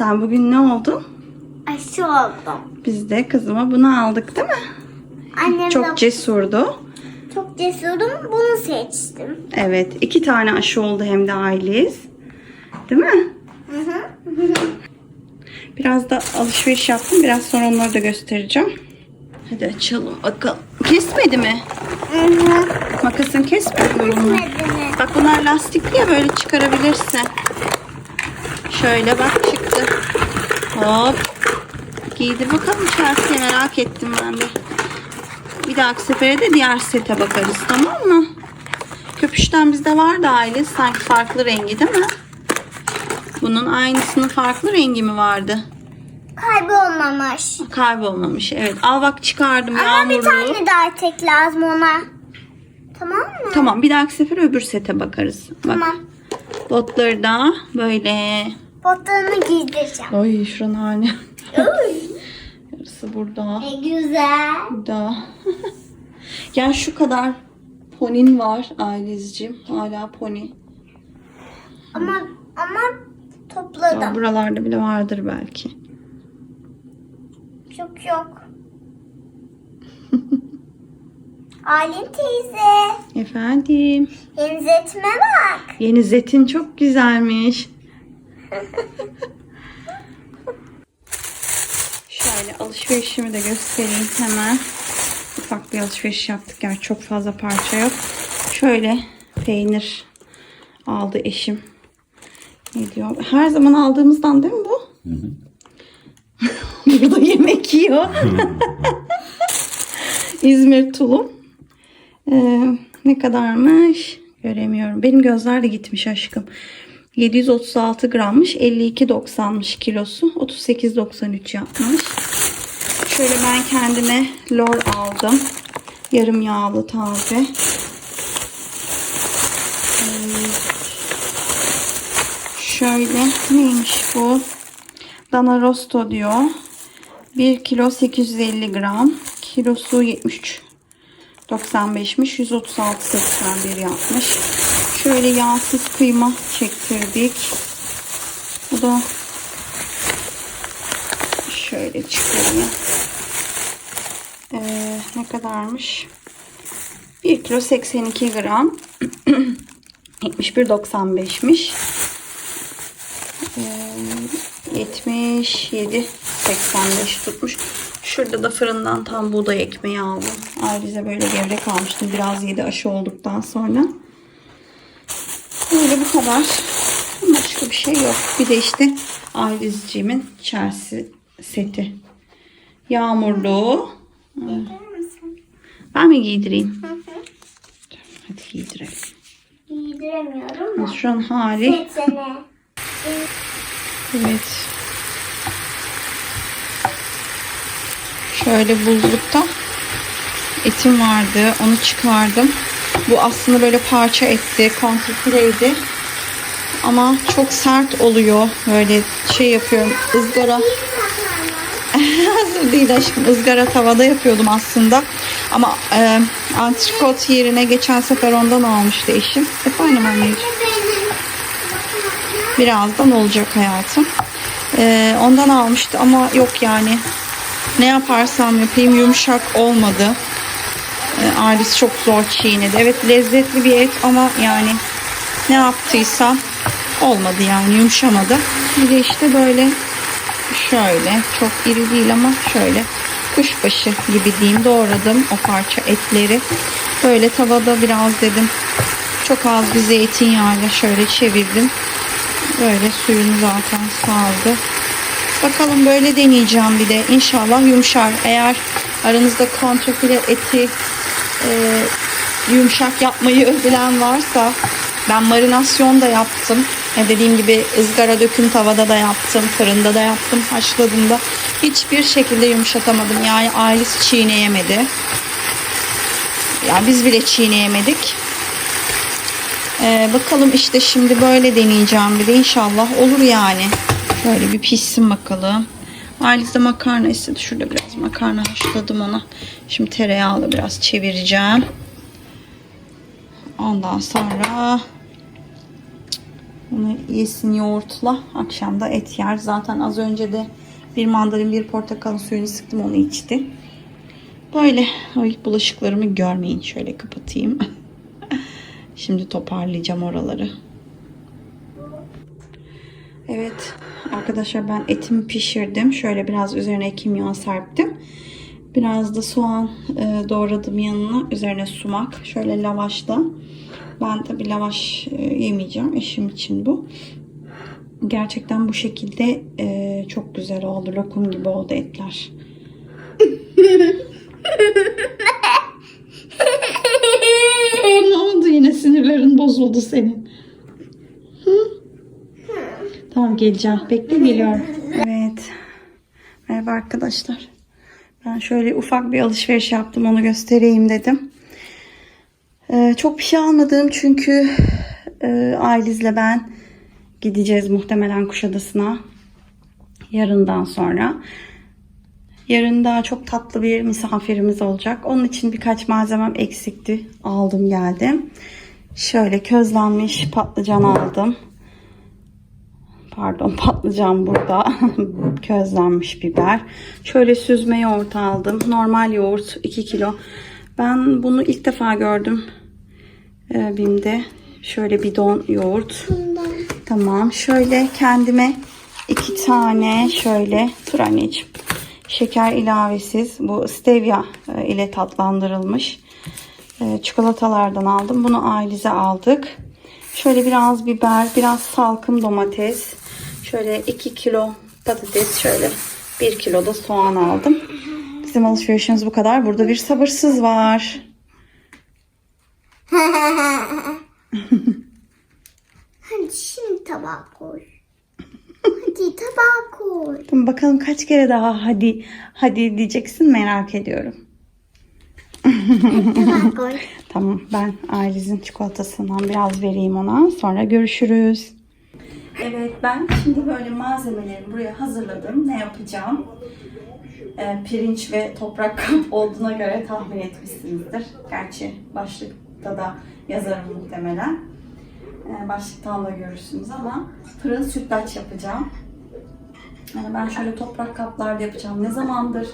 Sen bugün ne oldun? Aşı oldum. Biz de kızıma bunu aldık değil mi? Annem Çok de cesurdu. çok cesurum. Bunu seçtim. Evet. iki tane aşı oldu hem de Ailes. Değil mi? Hı hı. Biraz da alışveriş yaptım. Biraz sonra onları da göstereceğim. Hadi açalım bakalım. Kesmedi mi? Hı hı. Makasın kesmedi mi bunu? Kesmedi. Bak bunlar lastikli ya böyle çıkarabilirsin. Şöyle bak çıktı. Hop. Giydir bakalım Chelsea'ye merak ettim ben de. Bir dahaki sefere de diğer sete bakarız tamam mı? Köpüşten bizde vardı aile sanki farklı rengi değil mi? Bunun aynısının farklı rengi mi vardı? Kaybolmamış. Kaybolmamış evet. Al bak çıkardım Ama bir yağmurlu. tane daha tek lazım ona. Tamam mı? Tamam bir dahaki sefer öbür sete bakarız. Bak Tamam. botları da böyle. Botlarını giydireceğim. Ay şuranın haline. Yarısı burada. ne güzel. Burada. yani şu kadar ponin var ailezciğim. Hala poni. Ama ama Daha topladım. buralarda bile vardır belki. Çok yok. Alim teyze. Efendim. Benzetme bak. Yeni zetin çok güzelmiş. Şöyle alışverişimi de göstereyim hemen. Ufak bir alışveriş yaptık. Yani çok fazla parça yok. Şöyle peynir aldı eşim. Ne diyor? Her zaman aldığımızdan değil mi bu? Burada yemek yiyor. İzmir tulum. Ee, ne kadarmış? Göremiyorum. Benim gözler de gitmiş aşkım. 736 grammış. 52.90'mış kilosu. 38.93 yapmış. Şöyle ben kendime lor aldım. Yarım yağlı taze. Şöyle neymiş bu? Dana rosto diyor. 1 kilo 850 gram. Kilosu 73 95'miş. 136.81 yapmış. Şöyle yağsız kıyma çektirdik. Bu da şöyle çıkarayım. Ee, ne kadarmış? 1 kilo 82 gram. 71.95'miş. Ee, 77 85 tutmuş. Şurada da fırından tam buğday ekmeği aldım. Ayrıca böyle gevrek almıştım. Biraz yedi aşı olduktan sonra. Böyle bu kadar. Başka bir şey yok. Bir de işte Ailizciğimin Chelsea seti. Yağmurlu. Ben mi giydireyim? Hadi giydirelim. Giydiremiyorum da. Şu an hali. Evet. Şöyle buzlukta etim vardı. Onu çıkardım. Bu aslında böyle parça etti. Kontrfileydi. Ama çok sert oluyor. Böyle şey yapıyorum. ızgara. Hazır değil aşkım. ızgara tavada yapıyordum aslında. Ama e, antrikot yerine geçen sefer ondan almıştı eşim. Efendim anneciğim. Birazdan olacak hayatım. Ee, ondan almıştı ama yok yani. Ne yaparsam yapayım yumuşak olmadı. Ee, Arlis çok zor çiğnedi. Evet lezzetli bir et ama yani ne yaptıysam olmadı yani yumuşamadı. Bir de işte böyle şöyle çok iri değil ama şöyle kuşbaşı gibi diyeyim doğradım o parça etleri. Böyle tavada biraz dedim çok az bir zeytinyağıyla şöyle çevirdim. Böyle suyunu zaten saldı. Bakalım böyle deneyeceğim bir de. İnşallah yumuşar. Eğer aranızda kontrfile eti e, yumuşak yapmayı bilen varsa ben marinasyon da yaptım. E, dediğim gibi ızgara döküm tavada da yaptım. Fırında da yaptım. Haşladım da. Hiçbir şekilde yumuşatamadım. Yani Ailis çiğneyemedi. Yani biz bile çiğneyemedik. Ee, bakalım işte şimdi böyle deneyeceğim bir de inşallah olur yani. Şöyle bir pişsin bakalım. De makarna istedi. Şurada biraz makarna haşladım ona. Şimdi tereyağlı biraz çevireceğim. Ondan sonra Bunu yesin yoğurtla. Akşam da et yer. Zaten az önce de bir mandalin bir portakal suyunu sıktım onu içti. Böyle. Ay bulaşıklarımı görmeyin. Şöyle kapatayım. Şimdi toparlayacağım oraları. Evet arkadaşlar ben etimi pişirdim. Şöyle biraz üzerine kimyon serptim. Biraz da soğan e, doğradım yanına. Üzerine sumak. Şöyle lavaşla. Ben tabi lavaş e, yemeyeceğim. Eşim için bu. Gerçekten bu şekilde e, çok güzel oldu. Lokum gibi oldu etler. ne oldu yine sinirlerin bozuldu senin? Hı? Tamam geleceğim. Bekle geliyorum. Evet. Merhaba arkadaşlar. Ben şöyle ufak bir alışveriş yaptım. Onu göstereyim dedim. Ee, çok bir şey almadım çünkü e, Ailiz'le ben gideceğiz muhtemelen Kuşadası'na. Yarından sonra. Yarın daha çok tatlı bir misafirimiz olacak. Onun için birkaç malzemem eksikti. Aldım geldim. Şöyle közlenmiş patlıcan aldım. Pardon patlıcan burada. Közlenmiş biber. Şöyle süzme yoğurt aldım. Normal yoğurt 2 kilo. Ben bunu ilk defa gördüm. Ee, Bim'de. Şöyle bidon yoğurt. Bundan. Tamam. Şöyle kendime iki tane şöyle dur anneciğim. Şeker ilavesiz. Bu stevia e, ile tatlandırılmış. e, Çikolatalardan aldım. Bunu ailece aldık. Şöyle biraz biber, biraz salkım domates. Şöyle 2 kilo patates, şöyle 1 kilo da soğan aldım. Bizim alışverişimiz bu kadar. Burada bir sabırsız var. Hadi şimdi tabağa koy. Hadi tabağa koy. Tamam, bakalım kaç kere daha hadi hadi diyeceksin merak ediyorum. Tabağa koy. Tamam ben Ailiz'in çikolatasından biraz vereyim ona. Sonra görüşürüz. Evet ben şimdi böyle malzemelerimi buraya hazırladım. Ne yapacağım? Ee, pirinç ve toprak kap olduğuna göre tahmin etmişsinizdir. Gerçi başlıkta da yazarım muhtemelen. Ee, başlıktan da görürsünüz ama fırın sütlaç yapacağım. Yani ben şöyle toprak kaplarda yapacağım. Ne zamandır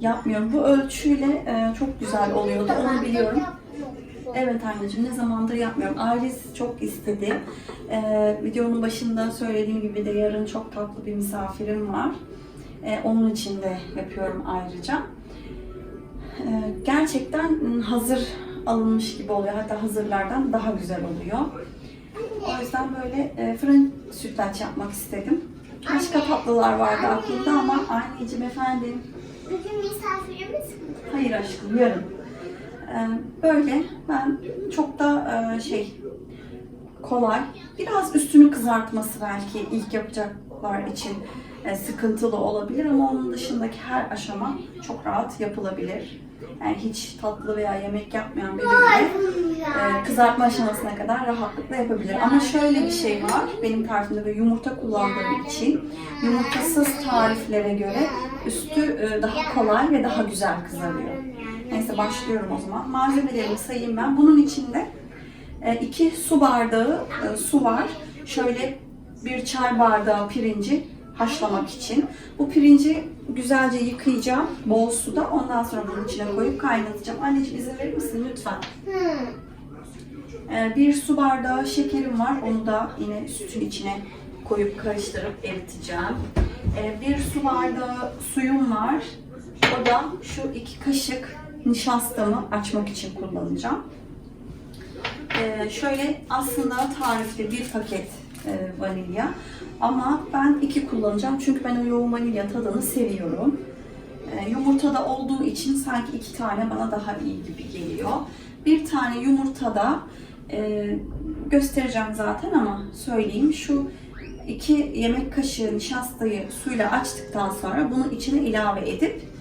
yapmıyorum. Bu ölçüyle e, çok güzel oluyordu. Onu biliyorum. Evet anneciğim ne zamandır yapmıyorum. Ailiz çok istedi. Ee, videonun başında söylediğim gibi de yarın çok tatlı bir misafirim var. Ee, onun için de yapıyorum ayrıca. Ee, gerçekten hazır alınmış gibi oluyor. Hatta hazırlardan daha güzel oluyor. O yüzden böyle e, fırın sütlaç yapmak istedim. Başka tatlılar vardı aklımda ama anneciğim efendim Bugün misafirimiz mi? Hayır aşkım yarın. Ee, Böyle ben çok da e, şey kolay. Biraz üstünü kızartması belki ilk yapacaklar için e, sıkıntılı olabilir ama onun dışındaki her aşama çok rahat yapılabilir. Yani hiç tatlı veya yemek yapmayan biri bile e, kızartma aşamasına kadar rahatlıkla yapabilir. Ama şöyle bir şey var. Benim tarifimde böyle yumurta kullandığım için yumurtasız tariflere göre üstü e, daha kolay ve daha güzel kızarıyor. Neyse başlıyorum o zaman. Malzemelerimi sayayım ben. Bunun içinde 2 su bardağı e, su var. Şöyle bir çay bardağı pirinci haşlamak için. Bu pirinci güzelce yıkayacağım bol suda. Ondan sonra bunun içine koyup kaynatacağım. Anneciğim izin verir misin lütfen? Ee, Bir su bardağı şekerim var. Onu da yine sütün içine koyup karıştırıp eriteceğim. Bir su bardağı suyum var. O da şu iki kaşık nişastamı açmak için kullanacağım. Ee, şöyle aslında tarifte bir paket e, vanilya ama ben iki kullanacağım çünkü ben o yoğun vanilya tadını seviyorum. Ee, yumurtada olduğu için sanki iki tane bana daha iyi gibi geliyor. Bir tane yumurtada e, göstereceğim zaten ama söyleyeyim şu iki yemek kaşığı nişastayı suyla açtıktan sonra bunun içine ilave edip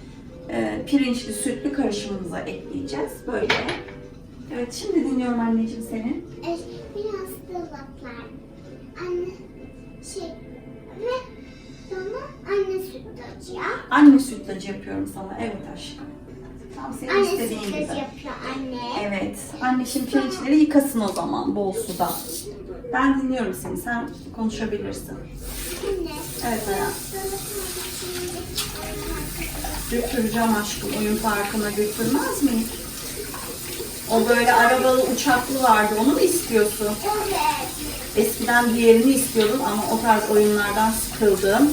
e, pirinçli sütlü karışımımıza ekleyeceğiz. Böyle. Evet şimdi dinliyorum anneciğim seni. Biraz dolaplar. Anne şey ve sonra anne sütlacı ya. Anne sütlacı yapıyorum sana. Evet aşkım. Tam senin Anne istediğin gibi. yapıyor anne. Evet. Anne şimdi pirinçleri yıkasın o zaman bol suda. Ben dinliyorum seni. Sen konuşabilirsin. Anne. Evet hayatım. Götüreceğim aşkım. Oyun parkına götürmez miyim? O böyle arabalı uçaklı vardı. Onu mu istiyorsun? Evet. Eskiden diğerini istiyordum ama o tarz oyunlardan sıkıldım.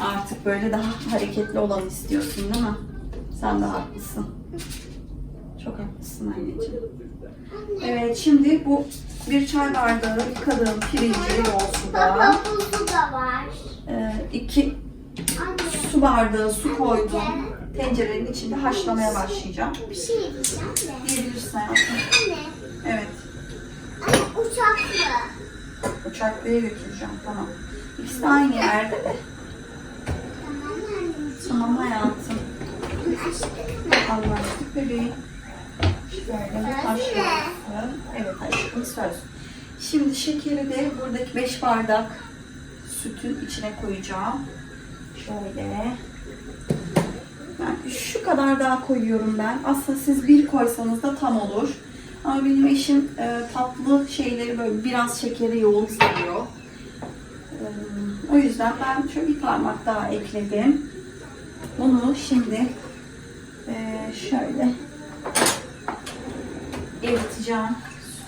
Artık böyle daha hareketli olan istiyorsun değil mi? Sen de haklısın. Çok haklısın anneciğim. Evet şimdi bu bir çay bardağı yıkadığım pirinci bol suda Baba buzu da var. e, iki. Su bardağı su koydum. Tencerenin içinde haşlamaya başlayacağım. Bir şey diyeceğim de. Diyebilirsin hayatım. Anne. Evet. Anne uçaklı. Uçaklıya götüreceğim tamam. İkisi de aynı yerde de. Tamam anneciğim. Tamam hayatım. Anlaştık bebeğim. Şöyle haşlasın. Evet aşkım söz. Şimdi şekeri de buradaki 5 bardak sütün içine koyacağım. Şöyle. Yani şu kadar daha koyuyorum ben. Aslında siz bir koysanız da tam olur. Ama benim eşim e, tatlı şeyleri böyle biraz şekeri yoğun seviyor. E, o yüzden ben şöyle bir parmak daha ekledim. Bunu şimdi e, şöyle eriteceğim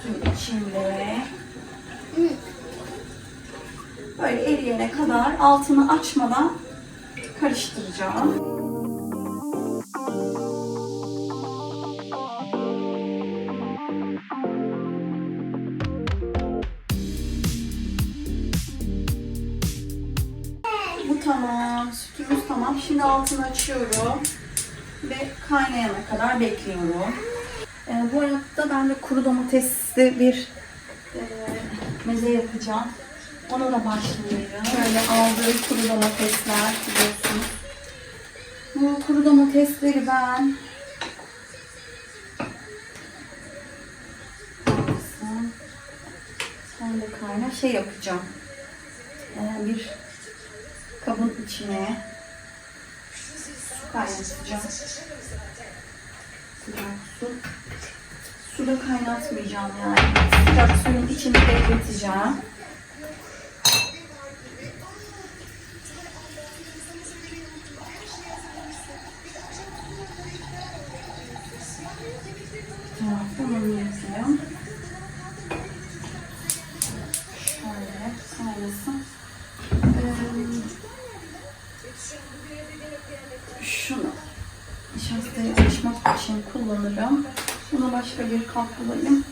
sütün içinde. Böyle eriyene kadar altını açmadan karıştıracağım. Bu tamam. Sütümüz tamam. Şimdi altını açıyorum. Ve kaynayana kadar bekliyorum. Ee, bu arada ben de kuru domatesli bir e, meze yapacağım. Ona da başlayayım. Şöyle aldığım kuru domatesler biliyorsunuz. Bu kuru domatesleri ben. Sen de kayna şey yapacağım. Ee, bir kabın içine kaynatacağım. Sıcak su. Suda kaynatmayacağım yani. Sıcak suyun içinde bekleteceğim. Yapayım. Şöyle. Ee, şunu nişastayı açmak için kullanırım. Buna başka bir kap bulayım.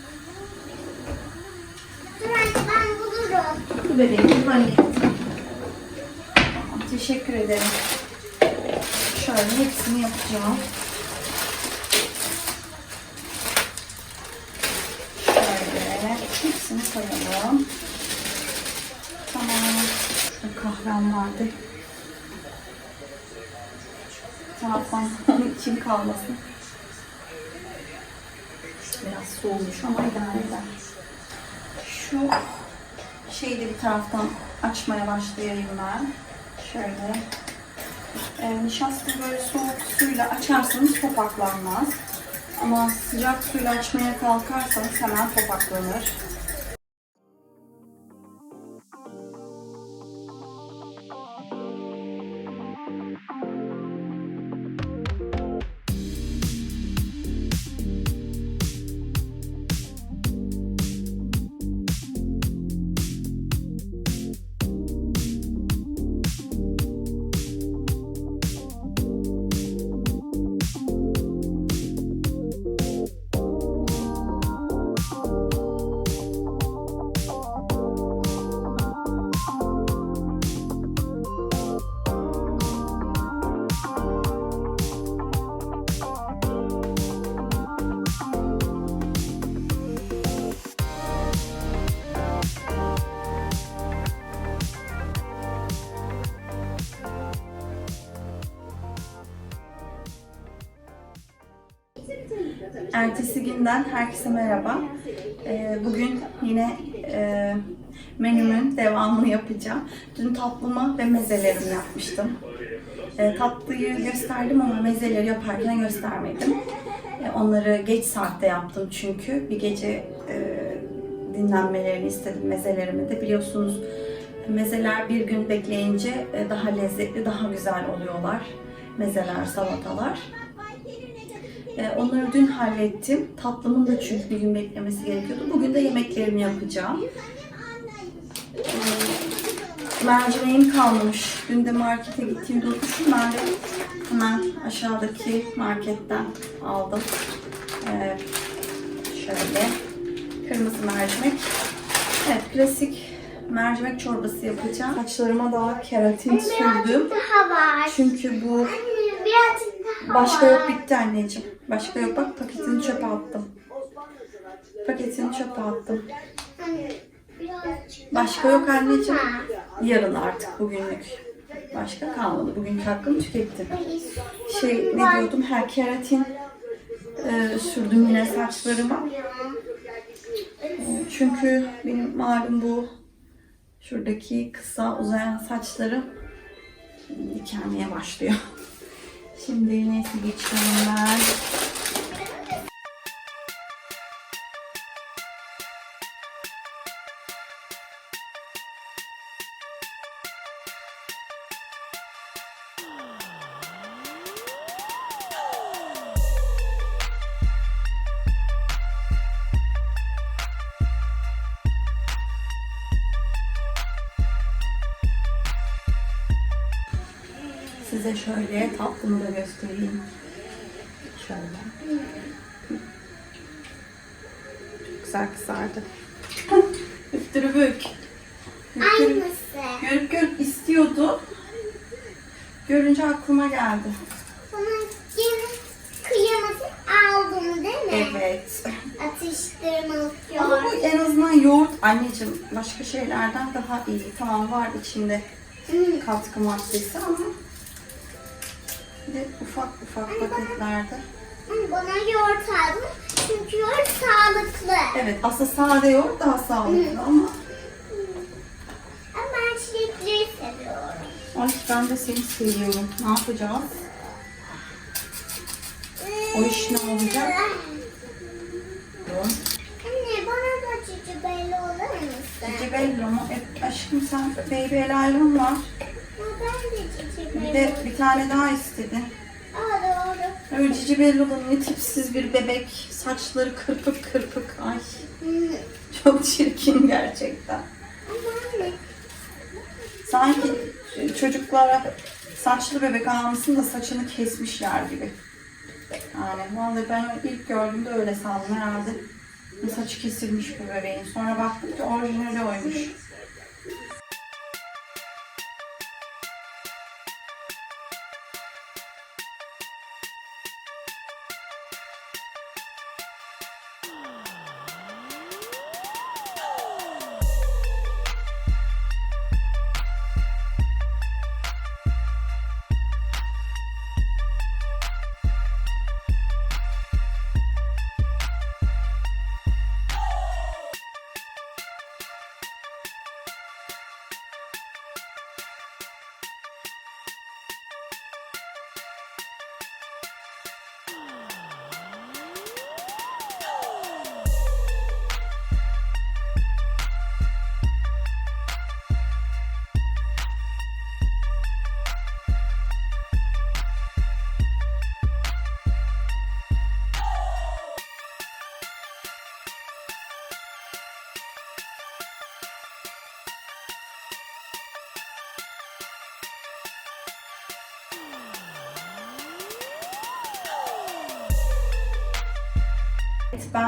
Anne ben bulurum. Bu bebeğim hani. Tamam, teşekkür ederim. Şöyle hepsini yapacağım. Şöyle hepsini koyalım. Tamam. Şurada kahvem vardı. Taraftan onun için kalmasın. Biraz soğumuş ama idare eder. Şu şeyi de bir taraftan açmaya başlayayım ben. Şöyle. Ee, nişasta böyle soğuk suyla açarsanız topaklanmaz. Ama sıcak suyla açmaya kalkarsanız hemen topaklanır. Ertesi günden herkese merhaba. Ee, bugün yine e, menümün devamını yapacağım. Dün tatlımı ve mezelerimi yapmıştım. E, tatlıyı gösterdim ama mezeleri yaparken göstermedim. E, onları geç saatte yaptım çünkü bir gece e, dinlenmelerini istedim mezelerimi de biliyorsunuz mezeler bir gün bekleyince e, daha lezzetli, daha güzel oluyorlar. Mezeler, salatalar. E, Onları dün hallettim. Tatlımın da çünkü bir gün beklemesi gerekiyordu. Bugün de yemeklerimi yapacağım. E, Mercimeğim kalmış. Dün de markete gittiğimde unutmuşum. Ben de hemen aşağıdaki marketten aldım. E, Şöyle. Kırmızı mercimek. Evet, klasik mercimek çorbası yapacağım. Saçlarıma daha keratin sürdüm. Çünkü bu Başka yok bitti anneciğim. Başka yok bak paketini çöpe attım. Paketini çöpe attım. Başka yok anneciğim. Yarın artık bugünlük. Başka kalmadı. Bugünkü hakkımı tükettim. Şey ne diyordum? Her keratin e, sürdüm yine saçlarıma. E, çünkü benim malum bu şuradaki kısa uzayan saçlarım dikenmeye başlıyor. Şimdi neyse geçiyorum ben. Size şöyle tatlımı da göstereyim. Şöyle. Çok güzel kızardı. Üftürübük. Aynısı. Görüp görüp istiyordu. Görünce aklıma geldi. Kıyameti aldım değil mi? Evet. Atıştırmalık Ama yoğurt. bu en azından yoğurt anneciğim başka şeylerden daha iyi. Tamam var içinde Hmm. katkı maddesi ama bir de ufak ufak paketlerde. Anne, Bana yoğurt aldım. Çünkü yoğurt sağlıklı. Evet aslında sade yoğurt daha sağlıklı ama Ama ben çilekleri seviyorum. ay ben de seni seviyorum. Ne yapacağız? O iş ne olacak? Anne bana da cici belli olur musun? Cici Bello mu? E, aşkım sen baby helalin var. Bir de bir tane daha istedi. Öyle Cici Bello'da ne tipsiz bir bebek. Saçları kırpık kırpık. Ay çok çirkin gerçekten. Sanki çocuklara saçlı bebek almışsın da saçını kesmişler gibi. Yani vallahi ben ilk gördüğümde öyle sandım herhalde. Saçı kesilmiş bu bebeğin. Sonra baktım ki orijinali oymuş.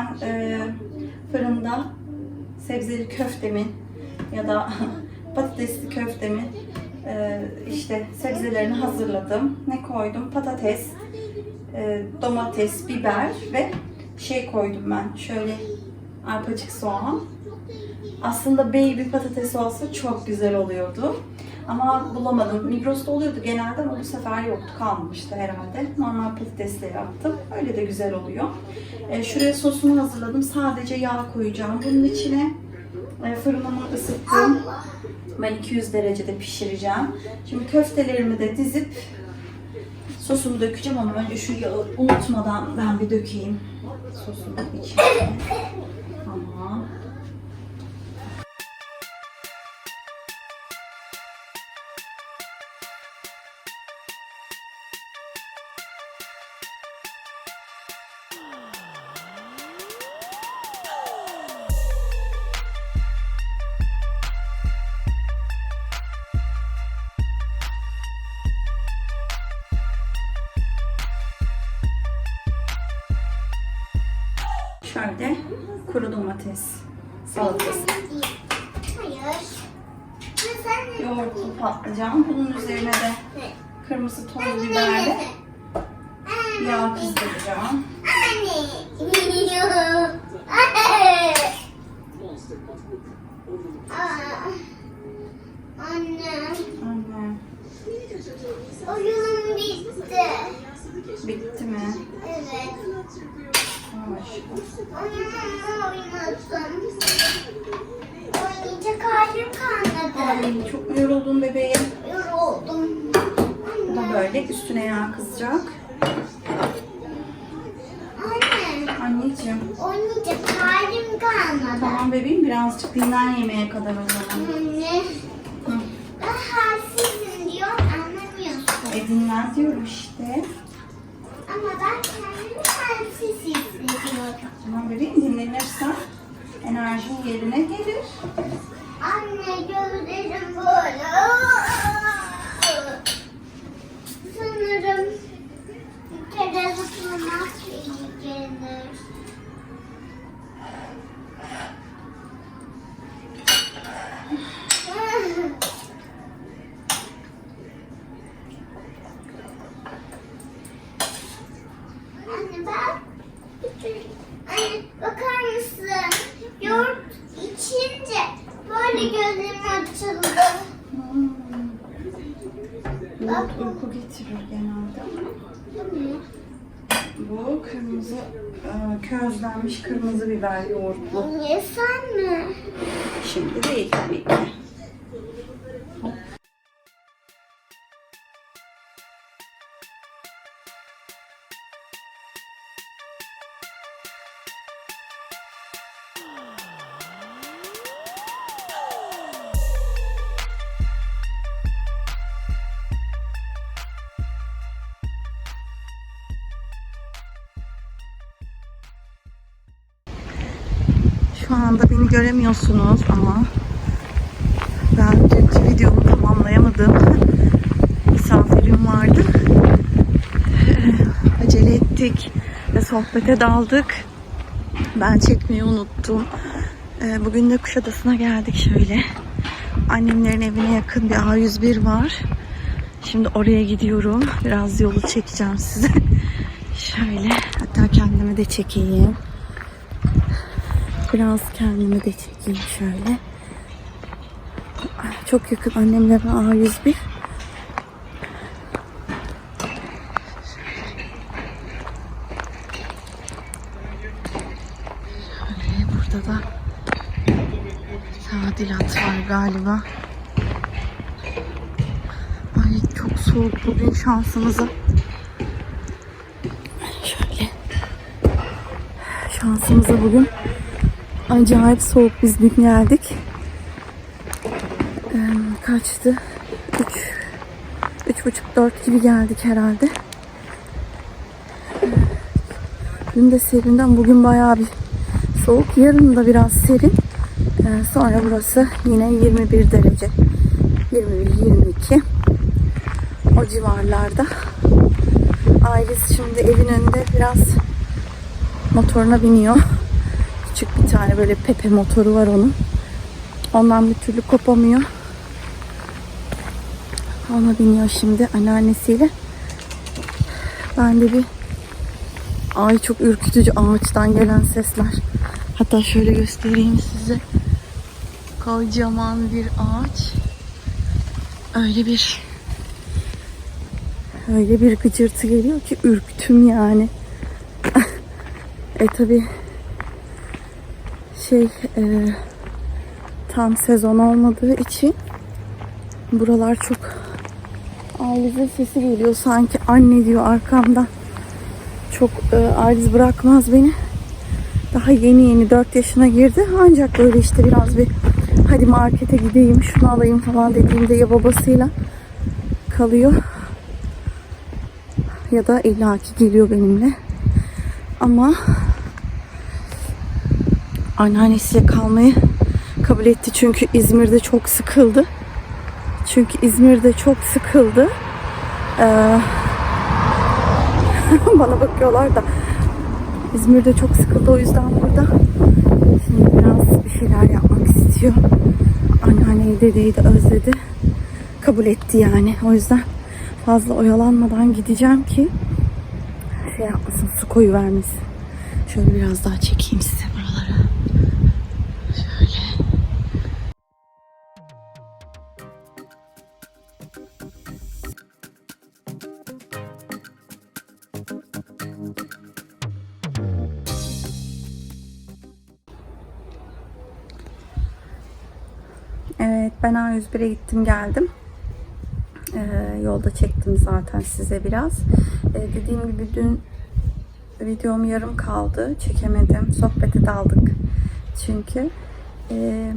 Ben e, fırında sebzeli köftemin ya da patatesli köftemin e, işte sebzelerini hazırladım. Ne koydum? Patates, e, domates, biber ve şey koydum ben. Şöyle arpacık soğan. Aslında baby patates olsa çok güzel oluyordu. Ama bulamadım. Migros'ta oluyordu genelde ama bu sefer yoktu. Kalmamıştı herhalde. Normal patatesle yaptım. Öyle de güzel oluyor. E, şuraya sosumu hazırladım. Sadece yağ koyacağım. Bunun içine e, fırınımı ısıttım. Ben 200 derecede pişireceğim. Şimdi köftelerimi de dizip Sosumu dökeceğim ama önce şu yağı unutmadan ben bir dökeyim. Sosumu içine. Patlıcan. Bunun üzerine de kırmızı toz biberle yağ kızdıracağım. Anne, Anne. oyunum bitti. Bitti mi? Evet, oyunumla oynadım. Oynayacak halim kalmadı. Ay çok yoruldun bebeğim? Yoruldum. Bu da böyle üstüne yağ kızacak. Anne, Anneciğim. oynayacak halim kalmadı. Tamam bebeğim birazcık dinlen yemeğe kadar o zaman. Anne, Hı. ben halsizim diyor, anlamıyorsun. E dinlen diyorum işte. Ama ben kendimi halsiz hissediyorum. Tamam bebeğim dinlenirsen enerjin yerine gelir. Anne gözlerim böyle. Sanırım bir kere zıplamak iyi gelir. Anne bak. Anne bakar mısın? Yoğurt içince böyle gözlerim açıldı. Hmm. Yoğurt uyku getirir genelde. Bu kırmızı, e, közlenmiş kırmızı biber yoğurtlu. Yesen mi? Şimdi değil tabii ki. Beni göremiyorsunuz ama ben dünkü videomu tamamlayamadım. Misafirim vardı. Acele ettik ve sohbete daldık. Ben çekmeyi unuttum. Ee, Bugün de Kuşadası'na geldik şöyle. Annemlerin evine yakın bir A101 var. Şimdi oraya gidiyorum. Biraz yolu çekeceğim size. Şöyle hatta kendimi de çekeyim. Biraz kendimi de çekeyim şöyle. Çok yakın annemlere A101. Şöyle burada da tadilat var galiba. Ay çok soğuk bugün şansımıza. Şöyle. Şansımıza bugün acayip soğuk biz dün geldik. Ee, kaçtı? 3 üç buçuk dört gibi geldik herhalde. Dün de serinden bugün bayağı bir soğuk. Yarın da biraz serin. Ee, sonra burası yine 21 derece. 21-22 o civarlarda. Ailesi şimdi evin önünde biraz motoruna biniyor. Küçük bir tane böyle pepe motoru var onun. Ondan bir türlü kopamıyor. Ona biniyor şimdi anneannesiyle. Ben de bir ay çok ürkütücü ağaçtan gelen sesler. Hatta şöyle göstereyim size. Kocaman bir ağaç. Öyle bir öyle bir gıcırtı geliyor ki ürktüm yani. e tabi şey e, tam sezon olmadığı için buralar çok Ailiz'in sesi geliyor sanki anne diyor arkamdan. Çok e, Ailiz bırakmaz beni. Daha yeni yeni 4 yaşına girdi. Ancak böyle işte biraz bir hadi markete gideyim şunu alayım falan dediğimde ya babasıyla kalıyor ya da illaki geliyor benimle. Ama anneannesiyle kalmayı kabul etti çünkü İzmir'de çok sıkıldı. Çünkü İzmir'de çok sıkıldı. Ee, bana bakıyorlar da İzmir'de çok sıkıldı o yüzden burada. Şimdi biraz bir şeyler yapmak istiyor. Anneanneyi dedeyi de özledi. Kabul etti yani. O yüzden fazla oyalanmadan gideceğim ki şey yapmasın su koyu vermesin. Şöyle biraz daha çekeyim size Ben A101'e gittim geldim. Ee, yolda çektim zaten size biraz. Ee, dediğim gibi dün videom yarım kaldı. Çekemedim. Sohbete daldık. Çünkü Ee,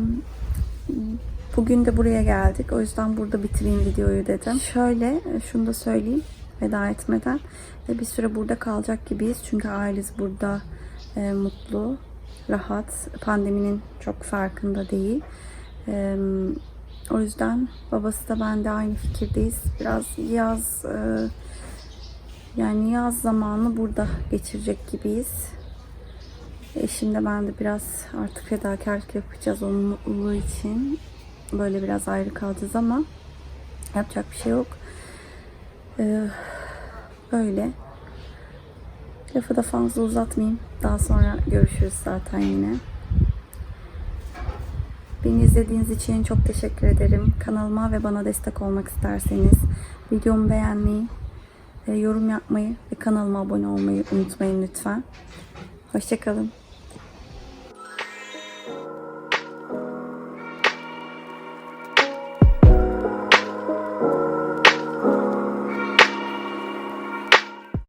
bugün de buraya geldik. O yüzden burada bitireyim videoyu dedim. Şöyle şunu da söyleyeyim veda etmeden. Ee, bir süre burada kalacak gibiyiz. Çünkü ailesi burada e, mutlu, rahat. Pandeminin çok farkında değil. Ee, o yüzden babası da ben de aynı fikirdeyiz. Biraz yaz e, yani yaz zamanı burada geçirecek gibiyiz. Eşim de ben de biraz artık fedakarlık yapacağız onun mutluluğu için. Böyle biraz ayrı kalacağız ama yapacak bir şey yok. Böyle. Lafı da fazla uzatmayayım. Daha sonra görüşürüz zaten yine. Beni izlediğiniz için çok teşekkür ederim. Kanalıma ve bana destek olmak isterseniz videomu beğenmeyi, yorum yapmayı ve kanalıma abone olmayı unutmayın lütfen. Hoşçakalın.